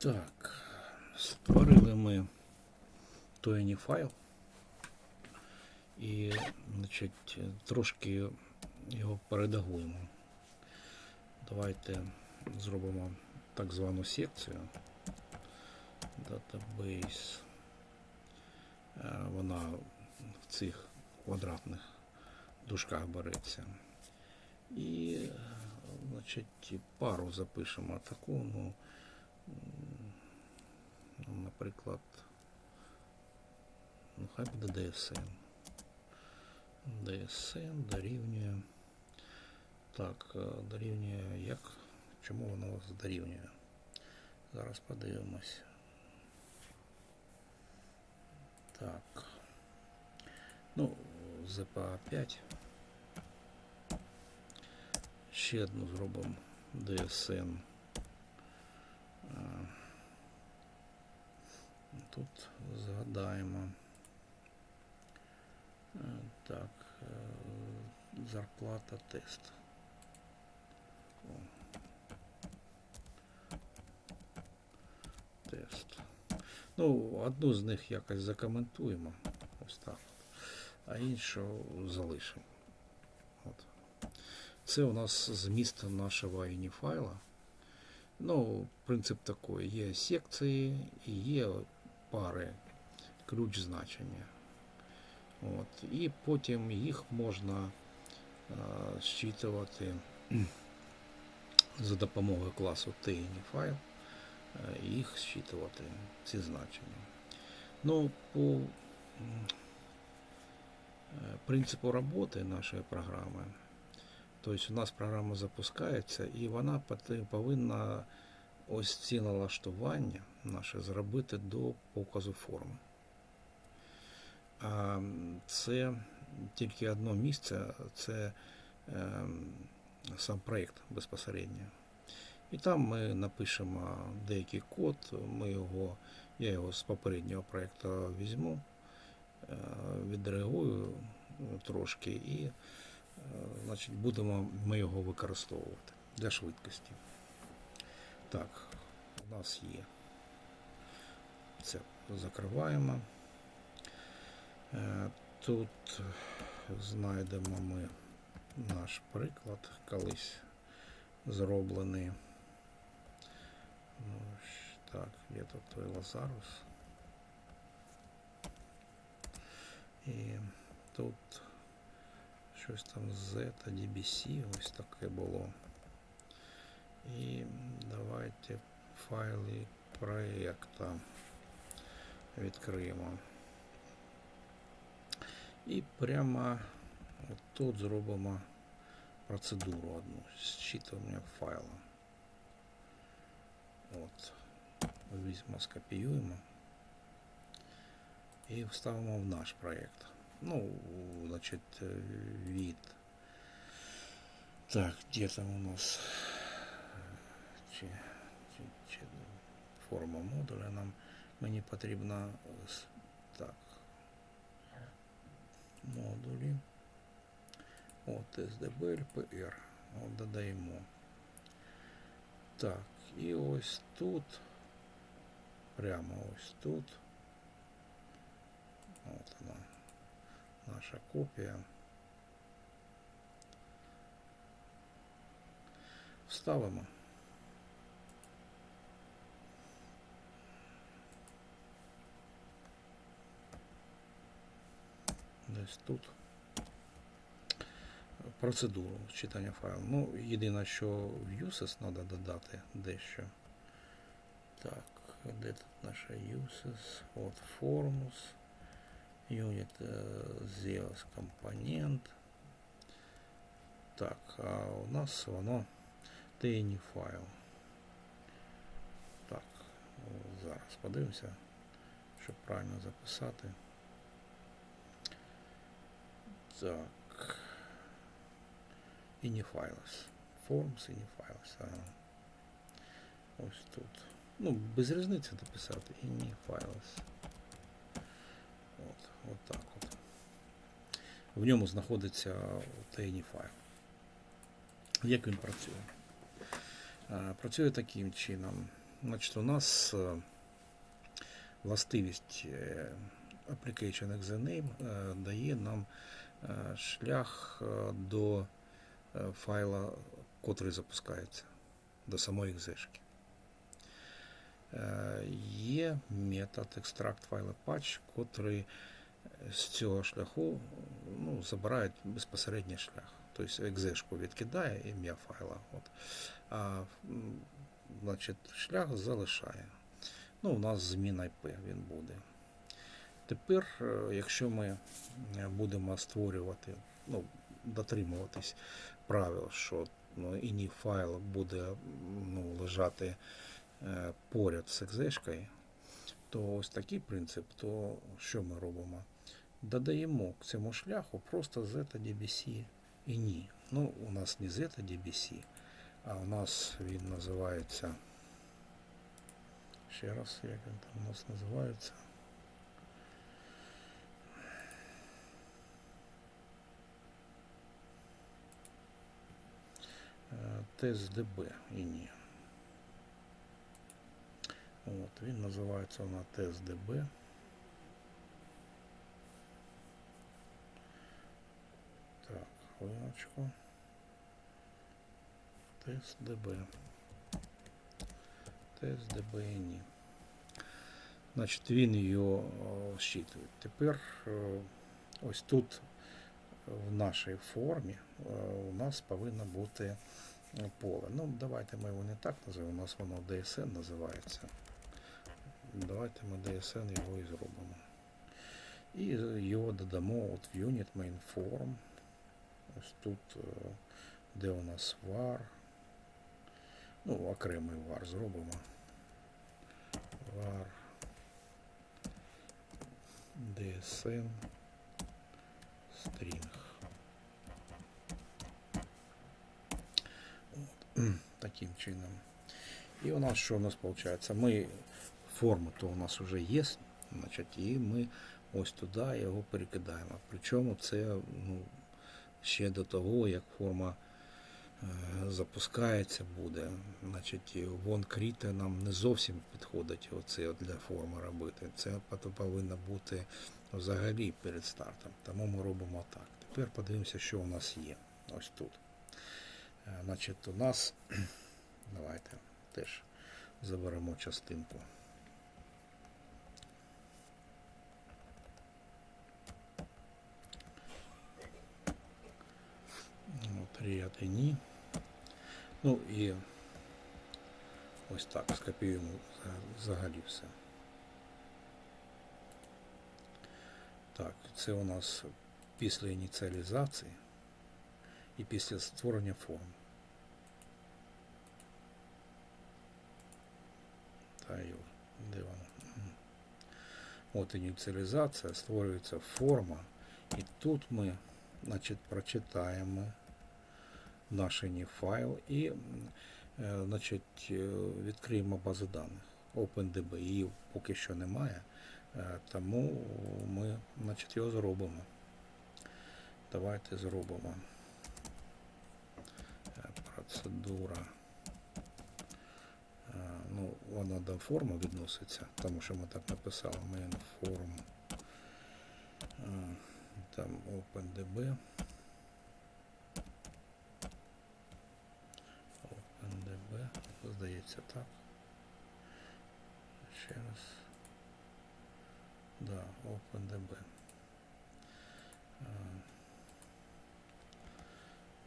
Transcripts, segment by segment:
Так, створили ми Tiny файл і значить, трошки його передагуємо. Давайте зробимо так звану секцію. Database. Е, Вона в цих квадратних дужках береться. І, значить, пару запишемо таку, ну, наприклад, ну, хай буде DSN. DSN дорівнює. Так, е, дорівнює як? Чому воно вас дорівнює? Зараз подивимось. Так. Ну, ZPA 5. Ще одну зробимо DSN. Тут згадаємо. Е, Так, е, зарплата тест. О. Тест. Ну, одну з них якось закоментуємо. Ось так. А іншу залишимо. От. Це у нас зміст нашого файла. Ну, принцип такий. Є секції і є пари ключ значення. От. І потім їх можна а, зчитувати за допомогою класу TinyFile, е, їх зчитувати, ці значення. Ну, по е, принципу роботи нашої програми, тобто у нас програма запускається і вона повинна ось ці налаштування наше зробити до показу форми. Це тільки одне місце, це ем, сам проєкт безпосередньо. І там ми напишемо деякий код, ми його, я його з попереднього проєкту візьму, е, відреагую е, трошки і е, значить, будемо ми його використовувати для швидкості. Так, у нас є. Це закриваємо. Е, Тут знайдемо ми наш приклад колись зроблений. Ну, Так, є тут той Лазарус. І тут щось там Z та DBC, ось таке було. І давайте файли проєкта відкриємо. І прямо тут зробимо процедуру одну зчитування файла. От. Візьмемо, скопіюємо і вставимо в наш проєкт. Ну, значить, е, від. Так, де там у нас чи, чи, чи форма модуля нам мені потрібна ось так. Модулі. От SDB LPR. От додаємо. Так, і ось тут. Прямо ось тут. От вона. Наша копія. Вставимо. Десь тут. Процедуру читання файлу. Ну, єдине, що в uses треба додати дещо. Так, де тут наша uses? От formus. Unit е, zeros компонент. Так, а у нас воно tiny файл. Так, зараз подивимося, щоб правильно записати. Так. Inifilus. Forms Inifilus. Ага. Ось тут. Ну, без різниці дописати. Inifilus. От, от так от. В ньому знаходиться TNI файл. Як він працює? Працює таким чином. значить, у нас е, властивість е, Application Exename е, дає нам шлях е, до е, файла, котрий запускається, до самої екзешки. Е, Є метод extract файла patch, котрий з цього шляху ну, забирає безпосередній шлях. Тобто екзешку відкидає ім'я файла. От. А значить, шлях залишає. Ну, у нас зміна IP він буде. Тепер, е, якщо ми е, будемо створювати, ну, дотримуватись правил, що ну, іні файл буде ну, лежати е, поряд з екзешкою, то ось такий принцип, то що ми робимо? Додаємо к цьому шляху просто ZDBC ні. Ну, у нас не ZDBC, а у нас він називається. Ще раз, як він там у нас називається. Е, TSDB і ні. От, він називається на TSDB. Так, хвилиночку. TSDB. TSDB і ні. Значить, він о, щитує. Тепер е, ось тут в нашій формі е, у нас повинно бути е, поле. Ну, давайте ми його не так називаємо, у нас воно DSN називається. Давайте ми DSN його і зробимо. І його додамо от в Unit Main Form. Ось тут, е, де у нас var. Ну, окремий var зробимо. var DSN string. Таким чином. І у нас що у нас виходить? Ми форму то у нас вже є, значить, і ми ось туди його перекидаємо. Причому це ну, ще до того, як форма е, запускається буде. Значить, вон кріте нам не зовсім підходить оце для форми робити. Це повинно бути взагалі перед стартом. Тому ми робимо так. Тепер подивимося, що у нас є. Ось тут. Е, Значить, у нас давайте теж заберемо частинку. От, ряд і ні. Ну і ось так скопіюємо взагалі все. Так, це у нас після ініціалізації і після створення форм. Та йо, де воно? Мгм. От ініціалізація, створюється форма, і тут ми значить, прочитаємо наш файл і е, значить, е, відкриємо базу даних OpenDB. Її поки що немає, е, тому ми значить, його зробимо. Давайте зробимо процедура. Вона до форми відноситься, тому що ми так написали main form. Е, Там OpenDB. OpenDB, здається так. Ще раз. Да, OpenDB. Е,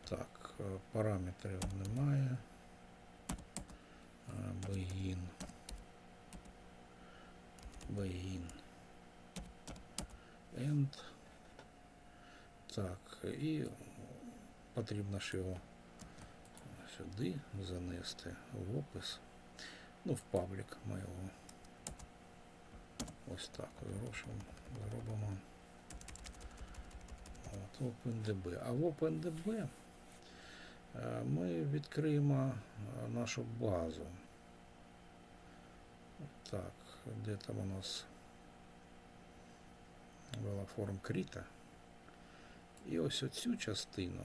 Так, е, параметрів немає. Begin. Begin. End. Так, і потрібно ж його сюди занести в опис. Ну, в паблік ми ось так зробимо. От, OpenDB. А в OpenDB е, ми відкриємо нашу базу. Так, де там у нас була форм кріта. І ось оцю частину